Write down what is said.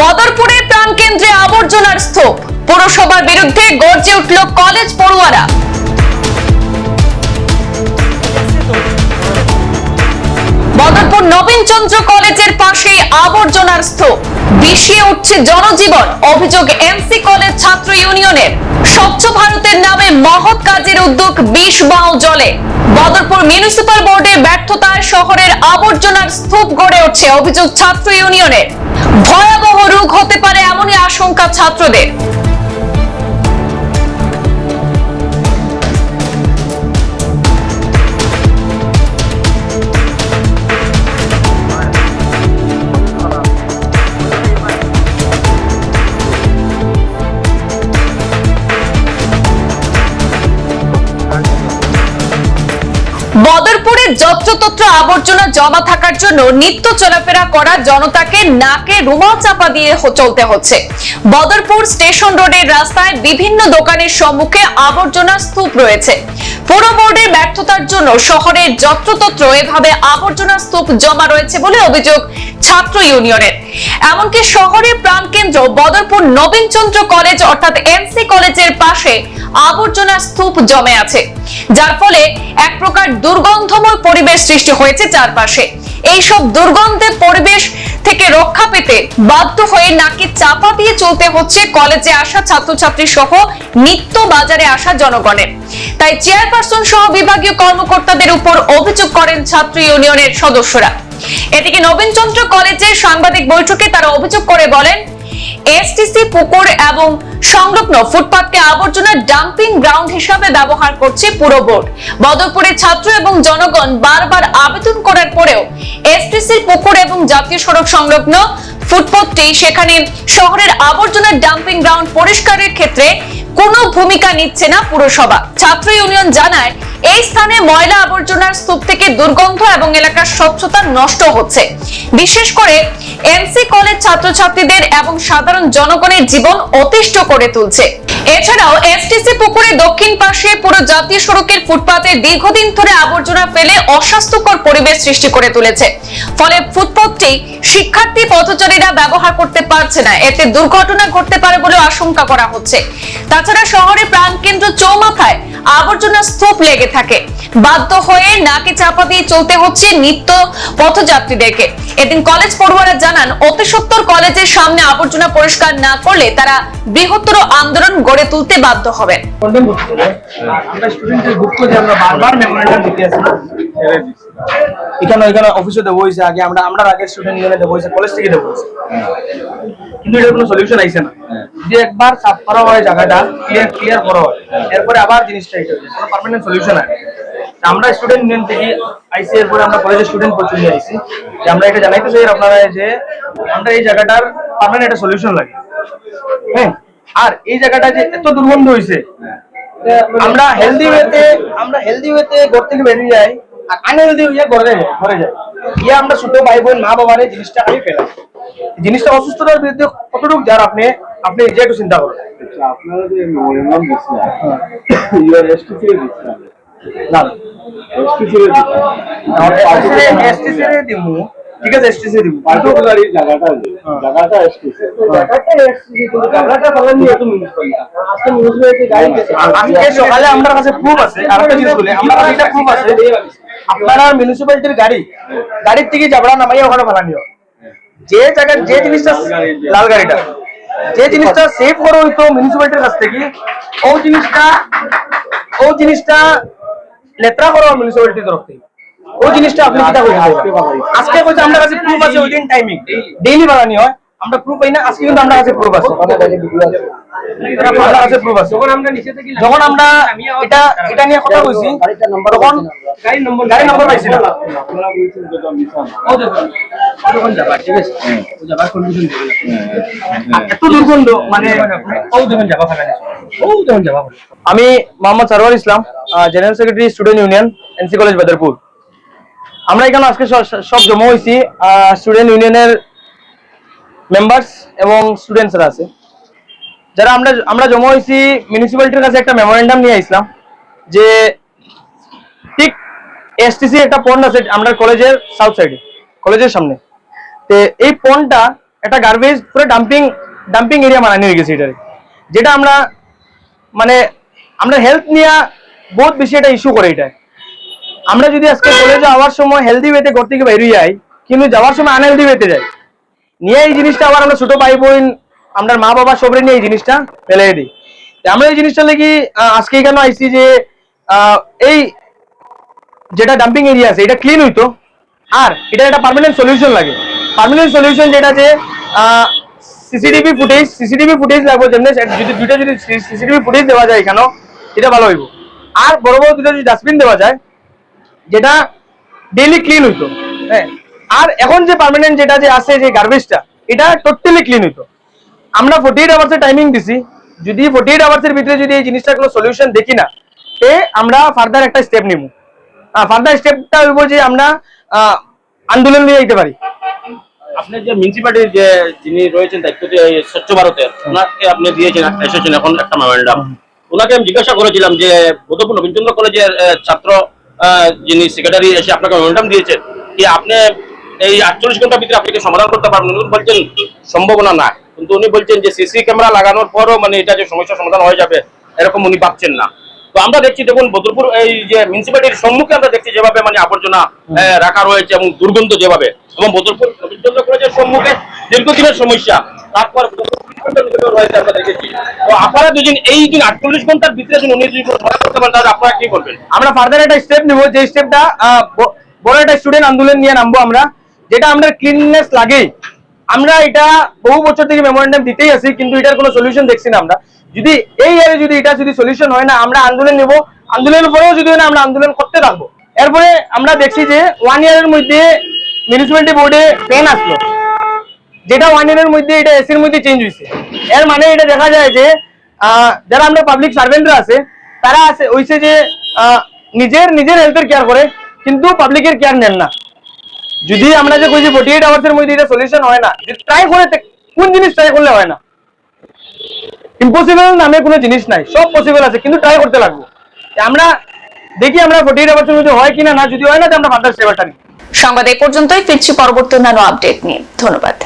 বদরপুরের প্রাণকেন্দ্রে আবর্জনার স্তূপ। পুরসভার বিরুদ্ধে গর্জে উঠল কলেজ পড়ুয়ারা। বদরপুর নবীনচন্দ্র কলেজের পাশে আবর্জনার স্তূপ। বিষিয়ে উঠছে জনজীবন, অভিযোগ এমসি কলেজ ছাত্র ইউনিয়নের। স্বচ্ছ ভারতের নামে মহৎ কাজের উদ্যোগ বিষ বাও জলে। বদরপুর মিউনিসিপাল বোর্ডের ব্যর্থতায় শহরের আবর্জনার স্তূপ গড়ে উঠছে অভিযোগ ছাত্র ইউনিয়নের। ভয়াবহ রোগ হতে পারে এমনই আশঙ্কা ছাত্রদের। বদরপুরে যত্রতত্র আবর্জনা জমা থাকার জন্য নিত্য চলাফেরা করা জনতাকে নাকে রুমাল চাপা দিয়ে চলতে হচ্ছে। বদরপুর স্টেশন রোডের রাস্তায় বিভিন্ন দোকানের সম্মুখে আবর্জনা স্তূপ রয়েছে। পুরো বোর্ডের ব্যর্থতার জন্য শহরের যত্রতত্র এভাবে আবর্জনা স্তূপ জমা রয়েছে বলে অভিযোগ ছাত্র ইউনিয়নের। এমনকি শহরের প্রাণকেন্দ্র বদরপুর নবীনচন্দ্র কলেজ অর্থাৎ এনসি কলেজের পাশে আবর্জনা স্তূপ জমে আছে। যার ফলে এক প্রকার দুর্গন্ধময় পরিবেশ সৃষ্টি হয়েছে চারপাশে। এইসব দুর্গন্ধের পরিবেশ থেকে রক্ষা পেতে বাধ্য হয়ে নাকি চাপা দিয়ে চলতে হচ্ছে কলেজে আসা ছাত্রছাত্রী সহ নিত্য বাজারে আসা জনগণের। তাই চেয়ারপারসন সহ বিভাগীয় কর্মকর্তাদের উপর অভিযোগ করেন ছাত্র ইউনিয়নের সদস্যরা। এদিকে নবীনচন্দ্র কলেজের সাংবাদিক বৈঠকে তারা অভিযোগ করে বলেন, এসটিসি পুকুর এবং সংলগ্ন ফুটপাতকে আবর্জনা ডাম্পিং গ্রাউন্ড হিসাবে ব্যবহার করছে পুরো বোর্ড। বদরপুরের ছাত্র এবং জনগণ বারবার আবেদন করার পরেও এসটিসির পুকুর এবং জাতীয় সড়ক সংলগ্ন ফুটপথটি সেখানে শহরের আবর্জনা ডাম্পিং গ্রাউন্ড পরিষ্কারের ক্ষেত্রে কোনো ভূমিকা নিচ্ছে না পুরসভা। ছাত্র ইউনিয়ন জানায় এই স্থানে ময়লা আবর্জনার স্তূপ থেকে দুর্গন্ধ এবং এলাকার স্বচ্ছতা নষ্ট হচ্ছে। বিশেষ করে এমসি কলেজ ছাত্রছাত্রীদের এবং সাধারণ জনগণের জীবন অতিষ্ঠ করে তুলছে। এছাড়াও এসটিসি পুকুরের দক্ষিণ পাশে পুরো জাতীয় সড়কের ফুটপাতে দীর্ঘদিন ধরে আবর্জনা ফেলে অস্বাস্থ্যকর পরিবেশ সৃষ্টি করে তুলেছে। ফলে ফুটপথটি শিক্ষার্থী, পথচারীরা ব্যবহার করতে পারছে না। এতে দুর্ঘটনা ঘটতে পারে বলে আশঙ্কা করা হচ্ছে। তাছাড়া শহরের প্রাণকেন্দ্র চৌমাথায় আবর্জনা স্তূপ লেগে থাকে। বাধ্য হয়ে নাকে চাপা দিয়ে চলতে হচ্ছে নিত্য পথযাত্রীদেরকে। এদিন কলেজ পড়ুয়ারা জানান, অতি সত্তর কলেজের সামনে আবর্জনা পরিষ্কার না করলে তারা বৃহত্তর আন্দোলন গড়ে তুলতে বাধ্য হবেন এখানে এখানে অফিসে দেবো হয়েছে আগে আমরা আমরা আগে স্টুডেন্ট ইউনিয়নে দেবো হয়েছে কলেজ থেকে দেবো। হয়েছে কিন্তু এটার কোনো সলিউশন আইছে না। যে একবার সাফ করা হয় জায়গাটা ক্লিয়ার ক্লিয়ার করা হয়, এরপরে আবার জিনিসটা এটা কোনো পার্মানেন্ট সলিউশন আছে আমরা স্টুডেন্ট ইউনিয়ন থেকে আইসি এরপরে আমরা কলেজের স্টুডেন্ট পর্যন্ত আইসি যে আমরা এটা জানাইতে চাই আপনারা যে, আমরা এই জায়গাটার পার্মানেন্ট একটা সলিউশন লাগে। হ্যাঁ আর এই জায়গাটা যে এত দুর্গন্ধ হয়েছে আমরা হেলদি ওয়েতে আমরা হেলদি ওয়েতে ঘর থেকে বেরিয়ে যাই আর আনহেলদি হয়ে ঘরে ঘরে যাই। গিয়ে আমরা ছোট ভাই বোন মা বাবার এই জিনিসটা আমি পেলাম। জিনিসটা অসুস্থতার বিরুদ্ধে কতটুকু যার আপনি আপনি যে একটু চিন্তা করেন। আচ্ছা আপনারা যে মেমোরেন্ডাম দিচ্ছেন ইউর এসটিসি এর দিচ্ছেন না। এসটিসি দিচ্ছেন। এসটিসি দিমু। ঠিক আছে এসটিসি দিমু কিন্তু পার্টিকুলার এই জায়গাটা যে জায়গাটা এসটিসি আজকে সকালে আমার কাছে প্রুফ আছে আর একটা জিনিস বলি আমার কাছে এটা প্রুফ আছে আপনারা মিউনিসিপ্যালিটির গাড়ি গাড়ির থেকে যাবড়া নামাইয়া ওখানে ফেলানি হয়। যে জায়গায় যে জিনিসটা লাল গাড়িটা যে জিনিসটা সেভ করা হইতো মিউনিসিপ্যালিটির কাছ থেকে ও জিনিসটা ও জিনিসটা লেত্রা করা হয় মিউনিসিপ্যালিটির তরফ থেকে। ওই জিনিসটা আপনি কিটা আজকে আমার কাছে প্রুফ আছে উইদিন টাইমিং ডেইলি বানানি হয়, আমরা প্রুফ পাই না, আজকে কিন্তু আমার কাছে প্রুফ আছে। যখন আমরা এটা এটা নিয়ে কথা তখন গাড়ি নম্বর গাড়ি নম্বর পাইছি না। মানে আমি Mohammad Sarwar Islam general secretary student union NC college Badarpur আমরা এখানে আজকে সব জমা হয়েছি স্টুডেন্ট ইউনিয়নের মেম্বার্স এবং স্টুডেন্টসরা আছে। যারা আমরা আমরা জমা হয়েছি মিউনিসিপ্যালিটির কাছে একটা মেমোরেন্ডাম নিয়ে আসলাম যে ঠিক এসটিসি একটা পন্ড আছে আমরা কলেজের সাউথ সাইডে কলেজের সামনে। তে এই পন্ডটা একটা গার্বেজ পুরো ডাম্পিং ডাম্পিং এরিয়া বানানো হয়ে গেছে এটারে। যেটা আমরা মানে আমরা হেলথ নিয়ে বহুত বেশি একটা ইস্যু করে এটা আমরা যদি আজকে কলেজে যাওয়ার সময় হেলদি ওয়েতে ঘর থেকে বেরিয়ে যাই, কিন্তু যাওয়ার সময় আনহেলদি ওয়েতে যাই, নিয়ে এই জিনিসটা আবার আমরা ছোট ভাই বোন, আমরা মা বাবা সবরে নিয়ে এই জিনিসটা ফেলে দিই। আমরা এই জিনিসটা লাগি আজকে কেন আইসি যে এই যেটা ডাম্পিং এরিয়া আছে, এটা ক্লিন হইতো। আর এটা একটা পার্মানেন্ট সলিউশন লাগে। পার্মানেন্ট সলিউশন যেটা যে সিসিটিভি ফুটেজ সিসিটিভি ফুটেজ লাগবে যেমনি যদি, দুইটা যদি সিসিটিভি ফুটেজ দেওয়া যায় এখানেও, এটা ভালো হইব। আর বড় বড় দুটো যদি ডাস্টবিন দেওয়া যায় যেটা ডেইলি ক্লিন হইতো। হ্যাঁ? আর এখন যে পার্মানেন্ট যেটা যে আছে যে গার্বেজটা এটা টোটালি ক্লিন হইতো। আমরা ফোর্টি এইট আওয়ার্সের টাইমিং দিছি। যদি ফোর্টি এইট আওয়ার্সের ভিতরে যদি এই জিনিসটার কোনো সলিউশন দেখি না তে আমরা ফার্দার একটা স্টেপ নিব ফার্দার স্টেপটা হইব যে আমরা আন্দোলন নিয়ে যেতে পারি। আপনি যে মিউনিসিপালিটির যে যিনি রয়েছেন দায়িত্ব যে স্বচ্ছ ভারতের ওনাকে আপনি দিয়েছেন এসেছেন এখন একটা মেমোরেন্ডাম ওনাকে আমি জিজ্ঞাসা করেছিলাম যে বোধপুর নবীনচন্দ্র কলেজের ছাত্র যিনি সেক্রেটারি এসে আপনাকে মেমোরেন্ডাম দিয়েছেন কি আপনি এই আটচল্লিশ ঘণ্টার ভিতরে আপনি সমাধান করতে পারবেন? উনি বলছেন সম্ভাবনা না কিন্তু উনি বলছেন যে সিসি ক্যামেরা লাগানোর পরও মানে এটা যে সমস্যার সমাধান হয়ে যাবে এরকম উনি ভাবছেন না। তো আমরা দেখছি দেখুন বদরপুর এই যে মিউনিসিপালিটির সম্মুখে আমরা দেখছি যেভাবে মানে আবর্জনা রাখা রয়েছে এবং দুর্গন্ধ যেভাবে। এবং বদরপুর সম্মুখে দীর্ঘদিনের সমস্যা। তারপর আমরা এটা বহু বছর থেকে দিতেই আছি, কিন্তু এটার কোনো সলিউশন দেখছি না আমরা। যদি এই যদি এটা যদি সলিউশন হয় না, আমরা আন্দোলন নেব, আন্দোলনের পরেও যদি না, আমরা আন্দোলন করতে থাকব এরপরে আমরা দেখছি যে ওয়ান ইয়ারের মধ্যে মিউনিসিপ্যালিটি বোর্ডে ফ্যান আসলো। যেটা ওয়ান ইয়ারের মধ্যে, এটা এসির মধ্যে চেঞ্জ হয়েছে এর মানে এটা দেখা যায় যে যারা আমরা পাবলিক সার্ভেন্টরা আছে, তারা আছে, হইছে যে নিজের নিজের হেলথের কেয়ার করে, কিন্তু পাবলিকের কেয়ার নেন না। যদি আমরা যে কই যে ফোর্টি এইট আওয়ার্সের মধ্যে এটা সলিউশন হয় না, যদি ট্রাই করে কোন জিনিস ট্রাই করলে হয় না? ইম্পসিবল নামে কোনো জিনিস নাই, সব পসিবল আছে, কিন্তু ট্রাই করতে লাগবো। আমরা দেখি আমরা ফোর্টি এইট আওয়ার্সের মধ্যে হয় কিনা না, যদি হয় না, তো আমরা ফার্দার স্টেপটা নিই সংবাদ এই পর্যন্তই, ফিরছি পরবর্তী অন্যান্য আপডেট নিয়ে। ধন্যবাদ।